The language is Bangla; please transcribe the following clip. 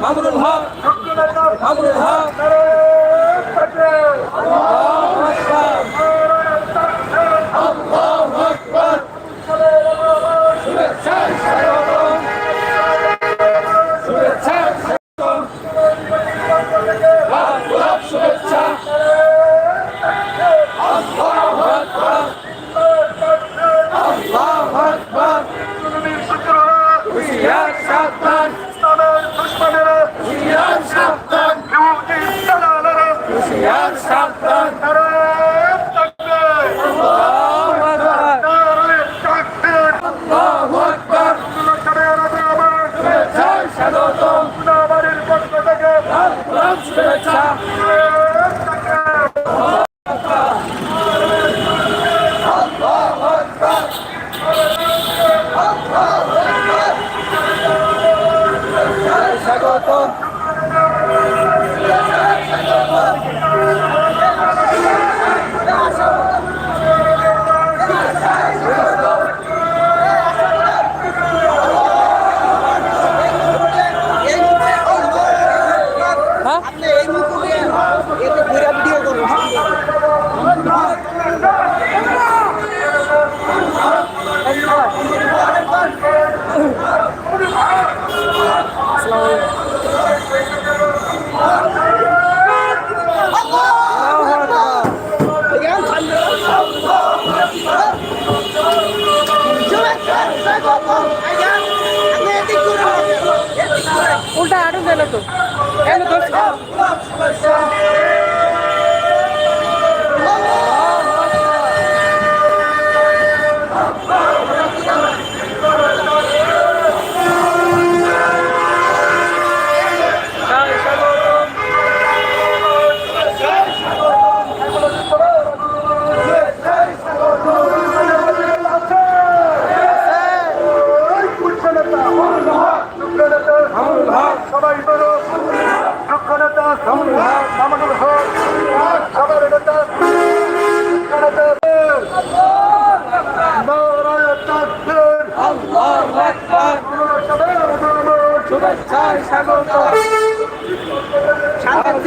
আবুল হক হুশিয়ার সাবধান হুশিয়ার স্বাগতম আল্লাহ শুভেচ্ছা স্বাগতম উল্টা আরও গেল তো। শুভেচ্ছায় স্বাগত স্বাগত